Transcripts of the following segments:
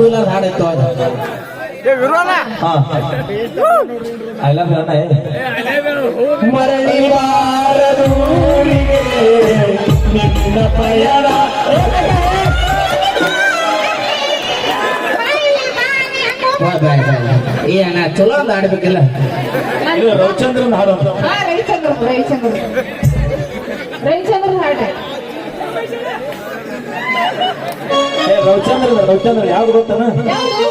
Two wheeler ಹಾಡೈತು ಅದು ಹಾ. I love you ಮರಳಿ ಬಾರದೂರಿಗೆ ನಿನ್ನ ಪಯಣ. ಬಾ, ಬಾ, ಬಾ, ಬಾ. ಏ ಅಣ್ಣ ಚಲೋ ಒಂದು ಆಡ್ಬೇಕಿಲ್ಲ ಇದು ರವಿಚಂದ್ರನ್ ಹಾಡು ಹಾ ರವಿಚಂದ್ರ ರವಿಚಂದ್ರ ರವಿಚಂದ್ರ ಹಾಡ ಏ ರವಿಚಂದ್ರ ರವಿಚಂದ್ರ ಯಾವ್ದು ಗೊತ್ತನ? ಯಾವುದು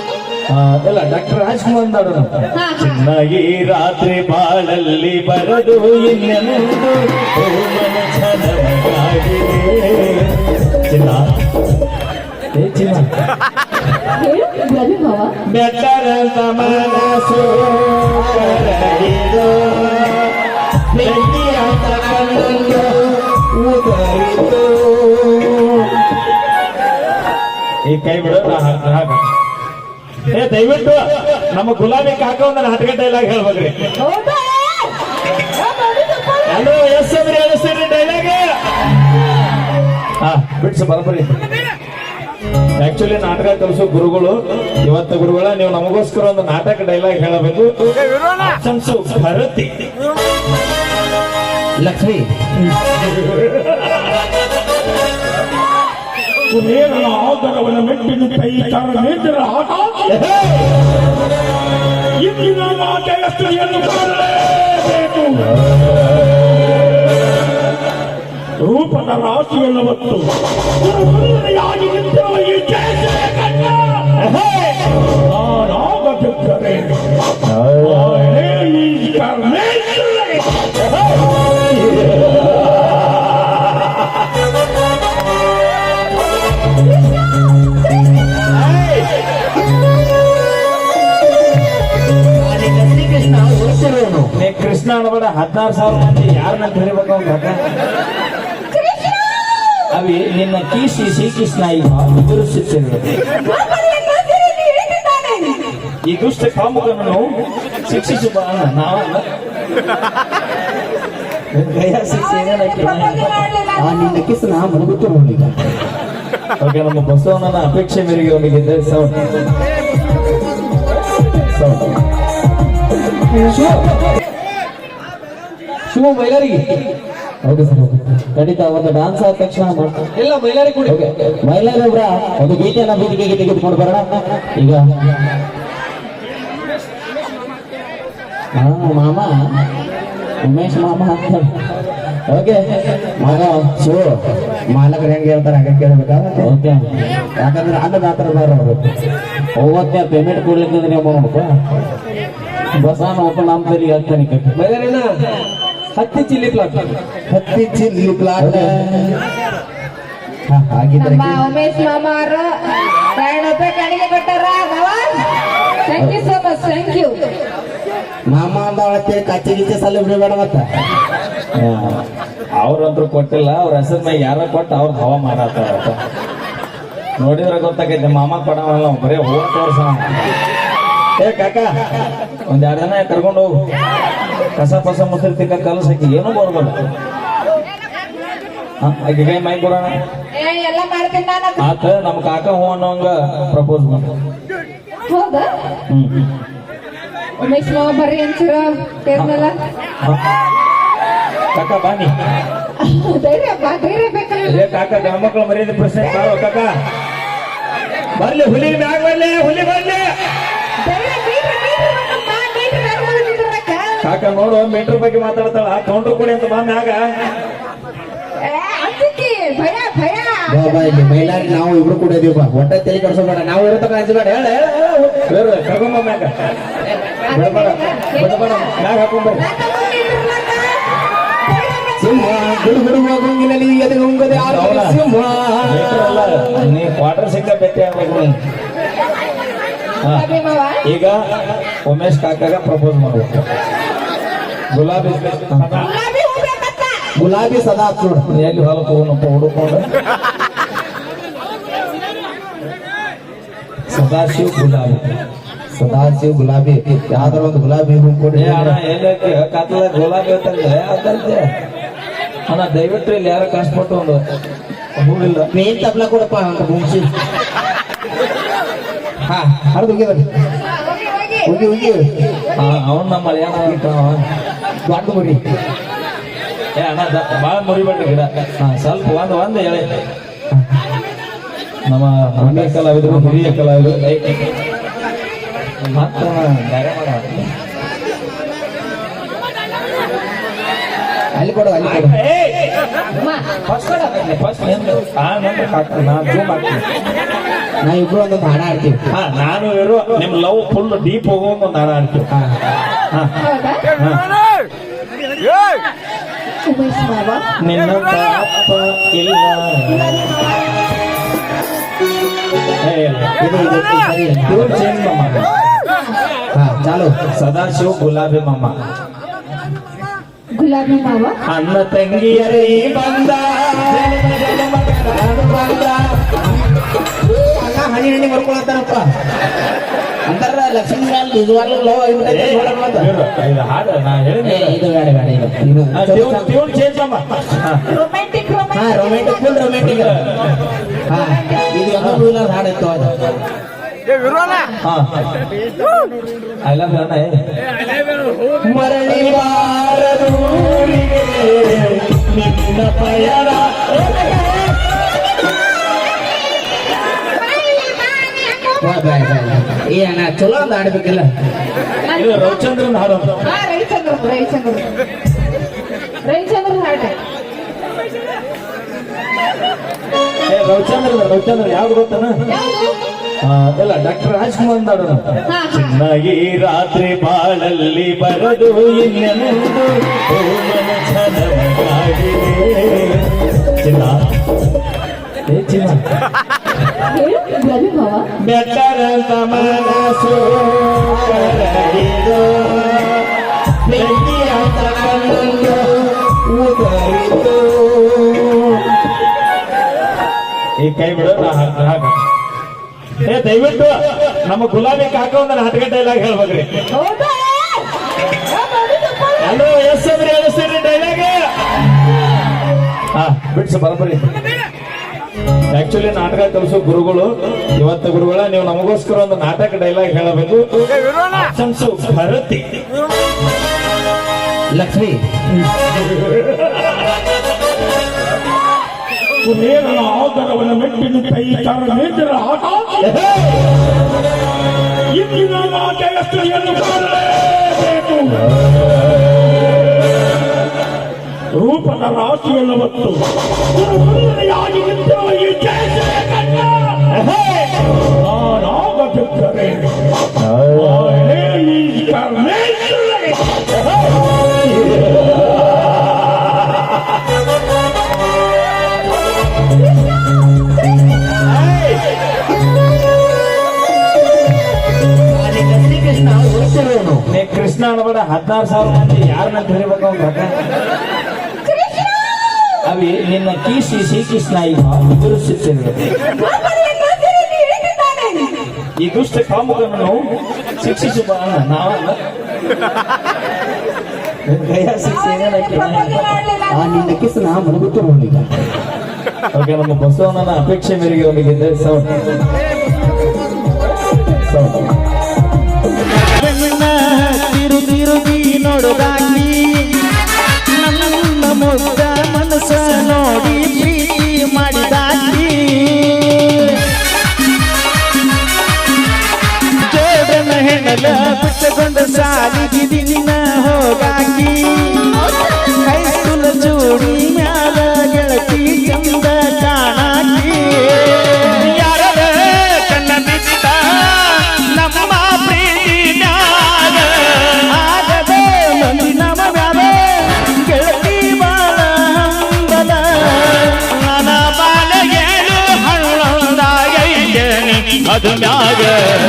ಆ, ಇಲ್ಲ ಡಾಕ್ಟರ್ ರಾಜ್ಕುಮಾರ್ ಹಾಡು ಹಾ ಹಾ. ಚೆನ್ನಾಗಿ ರಾತ್ರಿ ಬಾಳಲ್ಲಿ ಬರದು ಇನ್ನೆಂದು ಓಮನ ಛಲವಾಗಿದೆ. ಚಿನ್ನ ಏ ಚಿನ್ನ. ಹೇಳು ರವಿ ಭಾವ ಬೆಟ್ಟರಂತ ಮನಸ್ಸು ಕರಗಿದು ಬೆಂಕಿಯಂತ ಕಣ್ಣು ಉದರಿತು ಈ ಕೈ ಬಿಡು ನಾ ಹಾಕ್- ನಾ ಏ ದಯವಿಟ್ಟು ನಮ್ಮ ಗುಲಾಬಿ ಕಾಕ ಒಂದು ನಾಟಕ ಡೈಲಾಗ್ ಹೇಳ್ಬೇಕ್ರಿ. ಹಲೋ ಎಸ್ ಅಂದ್ರೆ ಹೇಳಿಸ್ತೀರಿ ಡೈಲಾಗ್ ಹಾ ಬಿಡ್ಸು ಬರಬರಿ ಆಕ್ಚುಲಿ ನಾಟಕ ಕಲಿಸೋ ಗುರುಗಳು ಇವತ್ತು ಗುರುಗಳ ನೀವು ನಮಗೋಸ್ಕರ ಒಂದು ನಾಟಕ ಡೈಲಾಗ್ ಹೇಳಬೇಕು. ಭರತಿ. ಲಕ್ಷ್ಮಿ. ಕುಬೇರನ ಆದರವನ ಮೆಟ್ಟಿನ ಕೈ ನೇತ್ರ ಆಟ. ಇಂದಿನ ಮಾತೆಯ ಸ್ತ್ರೀಯನ್ನು ಕಾಣಲೇಬೇಕು. ರೂಪದ ರಾಶಿಯನ್ನು ಹೊತ್ತು ನಿಂತಿರುವ ಈ ನಾನಾಗದಿದ್ದರೆ ಈ. ಕೃಷ್ಣ ಅನ್ಬೇಡ ಹದಿನಾರು ಸಾವಿರ ಮಂದಿ ಯಾರನ್ನ ಕರಿಬೇಕು ಕಾಕ ಅವಿ, ನಿನ್ನ ಕೀಸಿ ಶ್ರೀಕೃಷ್ಣ ಈಗ ಪಾಪವನ್ನು ಸೆರೆಯಲ್ಲಿ ಇಟ್ಟಿದ್ದಾನೆ. ಈ ದುಷ್ಟ ಕಾಮುಕನನ್ನು ಶಿಕ್ಷಿಸುವ ಈಗ ನಮ್ಮ ಬಸವಣ್ಣನ ಅಪೇಕ್ಷೆ ಮೇರೆಗೆ ಅವನಿಗೆ ಸೌಂಡ್. ಶಿವ ಮಹಿಳೆಯರಿಗೆ. ಓಕೆ ಸರ್ ಖಂಡಿತ ಒಂದು ಡಾನ್ಸ್ ಆದ ತಕ್ಷಣ ಎಲ್ಲ ಇಲ್ಲ ಮೈಲಾರಿ ಕೂಡ ಮೈಲಾರಿ ಅವರ ಒಂದು ಗೀತೆಯನ್ನ ಬೀದಿಗೆಗೆ ತೆಗೆದುಕೊಂಡು ಬರೋಣ. ಈಗ. ಹಾ ಮಾಮ. ಉಮೇಶ್ ಮಾಮ ಅಂತ. ಓಕೆ. ಮಗ ಶಿವ ಮಾಲಕರು ಹೆಂಗೆ ಹೇಳ್ತಾರೆ ಹಂಗೆ ಕೇಳ್ಬೇಕಾ ಓಕೆ. ಯಾಕಂದ್ರೆ ಅನ್ನದಾತರ ಅವರು ಹೋಗೋತ್ತೆ ಪೇಮೆಂಟ್ ಕೊಡ್ಲಿಕ್ಕೆ ನೀವು ಬಸ್ ನಾನು ಒಬ್ಬ ನಮ್ಮ ತಲೆಗೆ ಹಾಕ್ತಾನೆ ಮೈಲಾರಿನ ಹತ್ತಿ ಚಿಲ್ಲಿ ಪ್ಲಾಟ್ ಹತ್ತಿ ಚಿಲ್ಲಿ ಪ್ಲಾಟ್ ಹಾಗಿದ್ರೆ ನಮ್ಮ ಉಮೇಶ್ ಮಾಮ ಅವರು ಎರಡು ರೂಪಾಯಿ ಕೊಟ್ಟಾರ thank you so much thank you ಮಾಮ ಅಂದವಳತ್ತೆ ಕಚ್ಚಿ ಗಿಚ್ಚಿ ಸಲ ಬಿಡಬೇಡ ಮತ್ತ. ಅವ್ರಂತೂ ಕೊಟ್ಟಿಲ್ಲ ಅವ್ರ ಹೆಸರು ಮೈ ಯಾರ ಕೊಟ್ಟು ಅವ್ರ ಹವಾ ಮಾಡತ್ತಾರ ನೋಡಿದ್ರೆ ಗೊತ್ತಾಗೈತೆ ಮಾಮ ಕೊಡವಲ್ಲ ಬರೀ ಹೋಗ ತೋರ್ಸ ಏ ಕಾಕ ಒಂದ್ ಎರಡು ಜನ ಕರ್ಕೊಂಡು ಹೋಗು. ಕಸ ಪಸ ಮೊಸರು ತಿಕ್ಕ ಏನೂ ಬರ್ಬೋದು ಆಕೆ ಕೈ ಮೈ ಕೊಡೋಣ. ಆತ ನಮ್ಮ ಕಾಕ ಹೂ ಅನ್ನೋಂಗ ಪ್ರಪೋಸ್ ಮಾಡ. ಹೌದಾ? ಹ್ಮ್ ಉಮೇಶ್ ಮಾವ ಬರ್ರಿ ಅಂತೀರ? ಕಾಕ ಬಾನಿ ಧೈರ್ಯ ಬಾ ಧೈರ್ಯ ಬೇಕಲ್ಲ. ಇದೇ ಕಾಕ ಗಣಮಕ್ಳು ಮರ್ಯಾದೆ ಪ್ರಶ್ನೆ ಕಾಕ. ಬರ್ಲಿ ಹುಲಿ ಮ್ಯಾಗ ಬರ್ಲಿ ಹುಲಿ ಬರ್ಲಿ. ಕಾಕ ನೋಡು ಮೀಟರ್ ಬಗ್ಗೆ ಮಾತಾಡ್ತಾಳ. ಕೌಂಟರ್ ಕೊಡಿ ಅಂತ ಬಾ ಮ್ಯಾಗ ಮೈಲಾರಿ ನಾವು ಇಬ್ರು ಕೂಡ ಇದೀವಿ. ಬಾ ಒಟ್ಟ ತಲೆ ಕಡ್ಸೋಬೇಡ ನಾವು ಇರತಕ್ಕ ಅಂಜಬೇಡ ಹೇಳ ಹೇಳ ಕರ್ಕೊಂಬ ಮ್ಯಾಗ. ಬಿಡಬೇಡ ಬಿಡಬೇಡ ಮ್ಯಾಗ. ಧೈರ್ಯ ಸಿಂಹ ಗುಡು ಗುಡು ಹೋಗಂಗಿಲ್ಲ ನೀ ಎದೆಗೆ ಉಂಗದೆ ಸಿಂಹ. ನೀ ಕ್ವಾರ್ಟರ್ ಸಿಕ್ಕ ಭೇಟಿ ಆಗ್ಬೇಕು. ಈಗ ಉಮೇಶ್ ಕಾಕಾಗ ಪ್ರಪೋಸ್ ಮಾಡ್ಬೇಕು. ಗುಲಾಬಿ ಗುಲಾಬಿ ಸದಾ ನೋಡು. ಎಲ್ಲಿ ಹೊಲಕ್ಕೆ ಹೋಗೋಣಪ್ಪ ಹುಡುಕೊಂಡು. ಸದಾಶಿವ್ ಗುಲಾಬಿ. ಸದಾಶಿವ್ ಗುಲಾಬಿ. ಯಾವ್ದಾರ ಒಂದು ಗುಲಾಬಿ ಹೂ ಕೊಡಿ. ಎಲ್ಲಕ್ಕೆ ಕತ್ಲ ಗುಲಾಬಿ ಅಂತಂದ್ರೆ ಅದಂತೆ ಅಣ್ಣ ದಯವಿಟ್ಟು ಇಲ್ಲಿ ಯಾರ ಕಷ್ಟಪಟ್ಟು ಒಂದು ಹೂವಿಲ್ಲ ಮೇನ್ ತಪ್ಲ ಕೊಡಪ್ಪ ಅಂತ ಮುಗಿಸಿ ಹಾ ಹರಿದು ಹೋಗಿ ಹೋಗಿ ಹೋಗಿ. ಅವನು ನಮ್ಮ ಮಲಯಾಳ ದೊಡ್ಡ ಮುರಿ? ಏ ಅಣ್ಣ ಭಾಳ ಮುರಿಬೇಡ್ರಿ ಗಿಡ. ಹಾಂ ಸ್ವಲ್ಪ ಒಂದು ಒಂದು ಹೇಳಿ ನಮ್ಮ ಹಂಗೆ ಕಲಾವಿದರು ಹಿರಿಯ ಕಲಾವಿದರು. ಮತ್ತ ಬೇರೆ ಮಾಡ ಅಲ್ಲಿ ಕೊಡು ಅಲ್ಲಿ ಕೊಡು. ಫಸ್ಟ್ ಫಸ್ಟ್ ನಂಬರ್ ಹಾಕ್ತೀನಿ ನಾನು ಜೂಮ್ ಹಾಕ್ತೀನಿ. ನಾ ಇಬ್ರು ಒಂದೊಂದು ಹಾಡ ಆಡ್ತೀವಿ ಹಾ ನಾನು ಇರೋ ನಿಮ್ ಲವ್ ಫುಲ್ ಡೀಪ್ ಹೋಗುವಂಗ ಒಂದು ಹಾಡು ಹಾಡ್ತೀವಿ. ಹಾ. ಹಾ. ಹೌದಾ? ಹಾ. ಉಮೇಶ್ ಮಾವ ನಿನ್ನ ಪಾಪ ಇಲ್ಲ. ಏ, ಇದು ಇದು ಇದು ಸರಿ ಇಲ್ಲ. ಟ್ಯೂನ್ ಚೇಂಜ್ ಮಾಮ. ಅಣ್ಣ ಹನಿ ಹನಿ ಬರ್ಕೊಳತ್ತಾನಪ್ಪ ಅಂತಾರ ಲಕ್ಷ್ಮೀ ಮ್ಯಾಲ ನಿಜವಾಗ್ಲೂ ಲವ್ ಏ, ಆಗಿಬಿಟ್ಟೈತೆ ನೋಡಕ್ ಮಾತ್ರ. ಇದು ಹಾಡು ನಾ ಹೇಳಿದ್ದೆ. ಇದು ಬೇಡ ಬೇಡ ಇದು ಇದು ಟ್ಯೂನ್ ಟ್ಯೂನ್ ಚೇಂಜ್ ಮಾಮ ರೊಮ್ಯಾಂಟಿಕ್ ಹಾ ರೊಮ್ಯಾಂಟಿಕ್ ಫುಲ್ ರೊಮ್ಯಾಂಟಿಕ್ ಹಾ. ಇದು ಹಾಡು ಇತ್ತು ಅದು. ಹಾ. ಐ ಲವ್ ಅಣ್ಣ ಏ. ಮರಳಿ ಬಾರದು ನಿನ್ನ ಪಯಣ. ಬಾ, ಬಾ, ಬಾ, ಬಾ. ಏ ಅಣ್ಣ ಚಲೋ ಒಂದು ಆಡ್ಬೇಕಿಲ್ಲ ಇದು ರವಿಚಂದ್ರನ್ ಹಾಡು ಅಂತ. ಹಾ ರವಿಚಂದ್ರ ರವಿಚಂದ್ರ ರವಿಚಂದ್ರ ಹಾಡ. ಏ ರವಿಚಂದ್ರ ರವಿಚಂದ್ರ ಯಾವ್ದು ಗೊತ್ತನ? ಇಲ್ಲ ಡಾಕ್ಟರ್ ರಾಜ್ಕುಮಾರ್ ಹಾ ಹಾ. ರಾತ್ರಿ ಬಾಳಲ್ಲಿ ಬರದು ಇನ್ನೆಂದು. ಚಿನ್ನ. ಏ ಚಿನ್ನ. ಬೆಟ್ಟರ ಮನಸ್ಸು ಬೆಂಕಿಯ ಉದರಿತು. ಈ ಕೈ ಬಿಡು ನಾ ಹಾಕ್- ಏ ದಯವಿಟ್ಟು ನಮ್ಮ ಗುಲಾಬಿ ಕಾಕ ಹತ್ತು ನಾಟಕ ಡೈಲಾಗ್ ಹೇಳ್ಬೇಕ್ರಿ. ಹೌದಾ? ಹಲೋ ಎಸ್ ಅಂದ್ರೆ ಹೇಳಿಸ್ತೀರಿ ಡೈಲಾಗ್. ಹಾ ಬಿಡ್ಸ ಬರಬರಿ ಆಕ್ಚುಲಿ ನಾಟಕ ಕಲಿಸೋ ಗುರುಗಳು ಇವತ್ತ ಗುರುಗಳ ನೀವು ನಮಗೋಸ್ಕರ ಒಂದು ನಾಟಕ ಡೈಲಾಗ್ ಹೇಳಬೇಕು. ಸಂಸು ಭರತಿ. ಲಕ್ಷ್ಮಿ. ಆದರವನ ಮೆಟ್ಟಿನ ಕೈ ನೇತರ ಆಟ. ಇಂದಿನ ನಾಟ್ಯ ಆನೆ ಈ ಕರ್ಮೇಶ್ವರನೇ. ಕೃಷ್ಣ ಓದಿಸಿರೋನು ನೀ ಕೃಷ್ಣ ಅನ್ಬೇಡ ಹದಿನಾರು ಸಾವಿರ ಮಂದಿ ಯಾರನ್ನ ಕರಿಬೇಕು ಅವ್ನ ಅವಿ ನಿನ್ನ ಕೀಸಿ ಸಿ ಕೃಷ್ಣ ಈಗ ಗುರುಸಿರ್ತಿದ್ರು ಈ ದುಷ್ಟ ಕಾಮುಕನನ್ನು ಶಿಕ್ಷಿಸು ಬಾ ನಿನ್ನ ಕಿಸ್ ನಾ ಓಕೆ, ನಮ್ಮ ಬಸವಣ್ಣನ ಅಪೇಕ್ಷೆ ಮೇರೆಗೆ ಅವನಿಗೆ ಸೌಂಡ್ ಅದು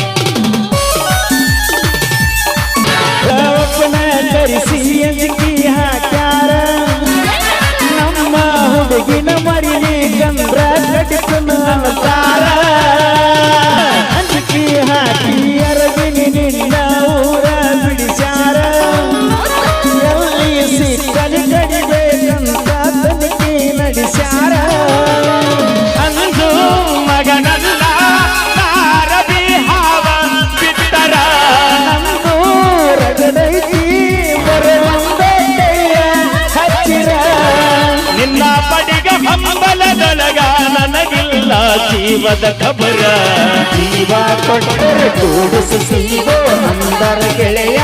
ಜೀವದ ಖಬರ. ಜೀವ ಕೊಟ್ಟರೆ ಕೂಡಿಸು ಸಿಗೋ ಅಂದರ ಗೆಳೆಯ.